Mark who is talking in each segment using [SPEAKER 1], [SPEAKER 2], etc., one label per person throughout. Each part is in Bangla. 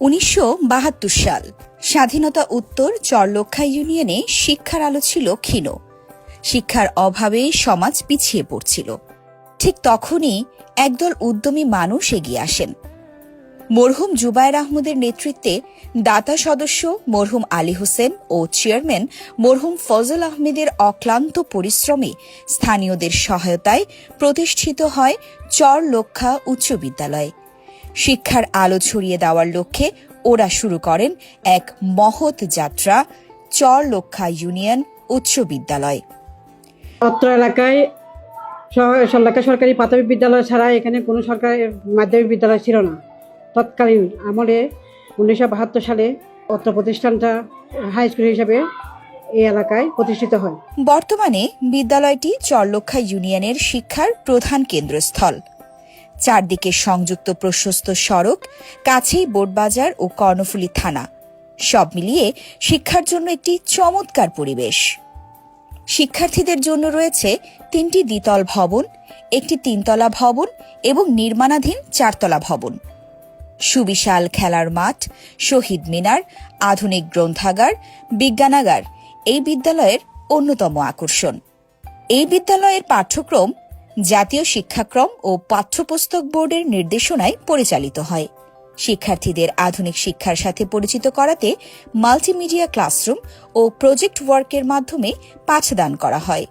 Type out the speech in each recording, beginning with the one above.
[SPEAKER 1] উনিশশো বাহাত্তর সাল, স্বাধীনতা উত্তর চরলক্ষা ইউনিয়নে শিক্ষার আলো ছিল ক্ষীণ। শিক্ষার অভাবে সমাজ পিছিয়ে পড়ছিল। ঠিক তখনই একদল উদ্যমী মানুষ এগিয়ে আসেন। মরহুম জুবায়ের আহমদের নেতৃত্বে দাতা সদস্য মরহুম আলী হোসেন ও চেয়ারম্যান মরহুম ফজল আহমেদের অক্লান্ত পরিশ্রমে স্থানীয়দের সহায়তায় প্রতিষ্ঠিত হয় চর লক্ষা উচ্চ বিদ্যালয়। শিক্ষার আলো ছড়িয়ে দেওয়ার লক্ষ্যে ওরা শুরু করেন এক মহৎ যাত্রা চর লক্ষা ইউনিয়ন উচ্চ বিদ্যালয়।
[SPEAKER 2] অত্র এলাকায় সরকারি সরকারি প্রাথমিক বিদ্যালয় ছাড়া এখানে কোনো সরকারি মাধ্যমিক বিদ্যালয় ছিল না। তৎকালীন আমলে উনিশশো বাহাত্তর সালে অত্র প্রতিষ্ঠানটা হাই স্কুল হিসাবে এই এলাকায় প্রতিষ্ঠিত হয়।
[SPEAKER 1] বর্তমানে বিদ্যালয়টি চরলক্ষা ইউনিয়নের শিক্ষার প্রধান কেন্দ্রস্থল। চারদিকে সংযুক্ত প্রশস্ত সড়ক, কাছেই বোটবাজার ও কর্ণফুলী থানা। সব মিলিয়ে শিক্ষার জন্য একটি চমৎকার পরিবেশ। শিক্ষার্থীদের জন্য রয়েছে তিনটি দ্বিতল ভবন, একটি তিনতলা ভবন এবং নির্মাণাধীন চারতলা ভবন। সুবিশাল খেলার মাঠ, শহীদ মিনার, আধুনিক গ্রন্থাগার, বিজ্ঞানাগার এই বিদ্যালয়ের অন্যতম আকর্ষণ। এই বিদ্যালয়ের পাঠ্যক্রম জাতীয় শিক্ষাক্রম ও পাঠ্যপুস্তক বোর্ডের নির্দেশনায় পরিচালিত হয়। শিক্ষার্থীদের আধুনিক শিক্ষার সাথে পরিচিত করাতে মাল্টিমিডিয়া ক্লাসরুম ও প্রজেক্ট ওয়ার্কের মাধ্যমে পাঠদান করা হয়।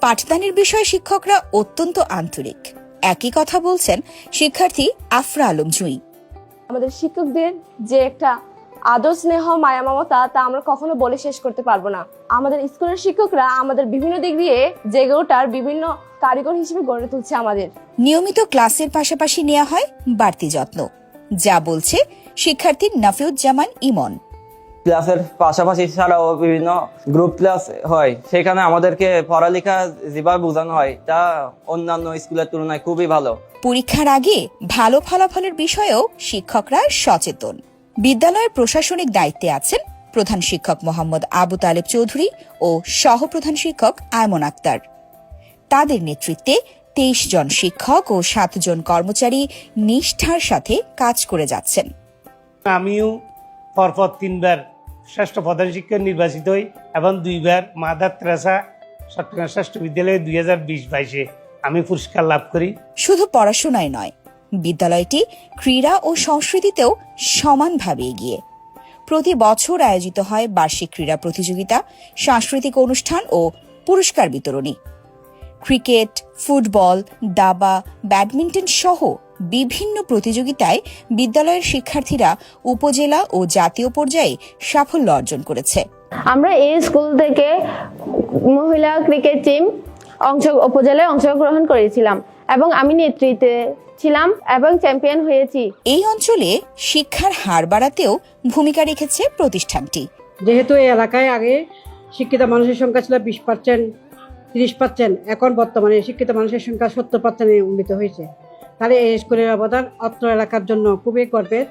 [SPEAKER 1] পাঠদানের বিষয়ে শিক্ষকরা অত্যন্ত আন্তরিক। একই কথা বলছেন শিক্ষার্থী আফরা আলম জুই।
[SPEAKER 3] আমাদের শিক্ষকদের যে একটা আদর স্নেহ মায়া মমতা তা আমরা কখনো বলে শেষ করতে পারব না। আমাদের স্কুলের শিক্ষকরা আমাদের বিভিন্ন দিক দিয়ে জেগে ওঠার বিভিন্ন কারিগর হিসেবে গড়ে তুলছে আমাদের।
[SPEAKER 1] নিয়মিত ক্লাসের পাশাপাশি নেওয়া হয় বাড়তি যত্ন। যা বলছে শিক্ষার্থী নাফিউজ্জামান ইমন।
[SPEAKER 4] ক্লাসের পাশাপাশি ছাড়াও বিভিন্ন গ্রুপ ক্লাস হয়। সেখানে আমাদেরকে পড়ালেখা যেভাবে বোঝানো হয় তা অন্যান্য স্কুলের তুলনায় খুবই ভালো।
[SPEAKER 1] পরীক্ষার আগে ভালো ফলাফলের বিষয়েও শিক্ষকরা সচেতন। বিদ্যালয়ের প্রশাসনিক দায়িত্বে আছেন প্রধান শিক্ষক মোহাম্মদ আবু তালেব চৌধুরী ও সহপ্রধান শিক্ষক আয়মন আক্তার। তাদের নেতৃত্বে তেইশ জন শিক্ষক ও সাতজন কর্মচারী নিষ্ঠার সাথে কাজ করে যাচ্ছেন।
[SPEAKER 5] আমিও পরপর তিনবার শ্রেষ্ঠ প্রধান শিক্ষক নির্বাচিত হই এবং দুইবার মাদার তেরাসা চট্টগ্রাম শ্রেষ্ঠ বিদ্যালয়ে দুই হাজার বিশ বাইশে আমি পুরস্কার লাভ করি।
[SPEAKER 1] শুধু পড়াশোনায় নয় বিদ্যালয়টি ক্রীড়া ও সংস্কৃতিতেও সমানভাবে এগিয়ে। প্রতি বছর আয়োজিত হয় বার্ষিক ক্রীড়া প্রতিযোগিতা, সাংস্কৃতিক অনুষ্ঠান ও পুরস্কার বিতরণী। ক্রিকেট, ফুটবল, দাবা, ব্যাডমিন্টন সহ বিভিন্ন প্রতিযোগিতায় বিদ্যালয়ের শিক্ষার্থীরা উপজেলা ও জাতীয় পর্যায়ে সাফল্য অর্জন করেছে।
[SPEAKER 6] আমরা এই স্কুল থেকে মহিলা ক্রিকেট টিম অংশ উপজেলায় অংশগ্রহণ করেছিলাম। এবং আমি নেতৃত্বে ছিলাম এবং চ্যাম্পিয়ন হয়েছি।
[SPEAKER 1] এই অঞ্চলে শিক্ষার হার বাড়াতেও ভূমিকা রেখেছে প্রতিষ্ঠানটি।
[SPEAKER 2] যেহেতু এই এলাকায় আগে শিক্ষিত মানুষের সংখ্যা ছিল বিশ পার্সেন্ট তিরিশ পার্সেন্ট এখন বর্তমানে শিক্ষিত মানুষের সংখ্যা সত্তর পার্সেন্টে উন্নীত হয়েছে। তাহলে এই স্কুলের অবদান অত্র এলাকার জন্য খুবই গর্বের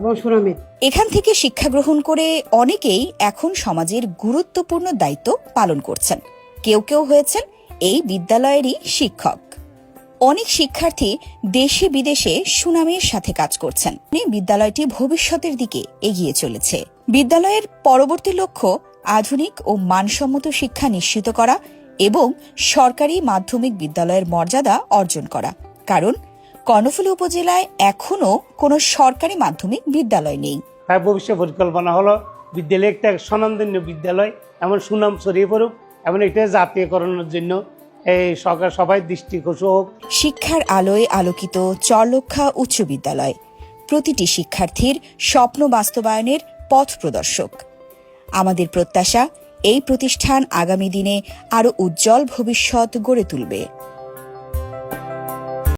[SPEAKER 2] এবং সুনামের।
[SPEAKER 1] এখান থেকে শিক্ষা গ্রহণ করে অনেকেই এখন সমাজের গুরুত্বপূর্ণ দায়িত্ব পালন করছেন। কেউ কেউ হয়েছেন এই বিদ্যালয়েরই শিক্ষক। অনেক শিক্ষার্থী দেশে বিদেশে সুনামের সাথে কাজ করছেন। বিদ্যালয়টি ভবিষ্যতের দিকে এগিয়ে চলেছে। বিদ্যালয়ের পরবর্তী লক্ষ্য আধুনিক ও মানসম্মত শিক্ষা নিশ্চিত করা এবং সরকারি মাধ্যমিক বিদ্যালয়ের মর্যাদা অর্জন করা। কারণ কর্ণফুলী উপজেলায় এখনও কোনো সরকারি মাধ্যমিক বিদ্যালয় নেই।
[SPEAKER 5] তার ভবিষ্যৎ পরিকল্পনা হলো বিদ্যালয় একটা স্বনামধন্য বিদ্যালয়, এমন সুনাম ছড়িয়ে পড়ুক, এমন এটা জাতীয়করণের জন্য এই সরকার সবাই দৃষ্টিকোষ
[SPEAKER 1] শিক্ষার আলোয় আলোকিত চরলক্ষা উচ্চ বিদ্যালয়। প্রতিটি শিক্ষার্থীর স্বপ্ন বাস্তবায়নের পথ প্রদর্শক। আমাদের প্রত্যাশা, এই প্রতিষ্ঠান আগামী দিনে আরও উজ্জ্বল ভবিষ্যৎ গড়ে তুলবে।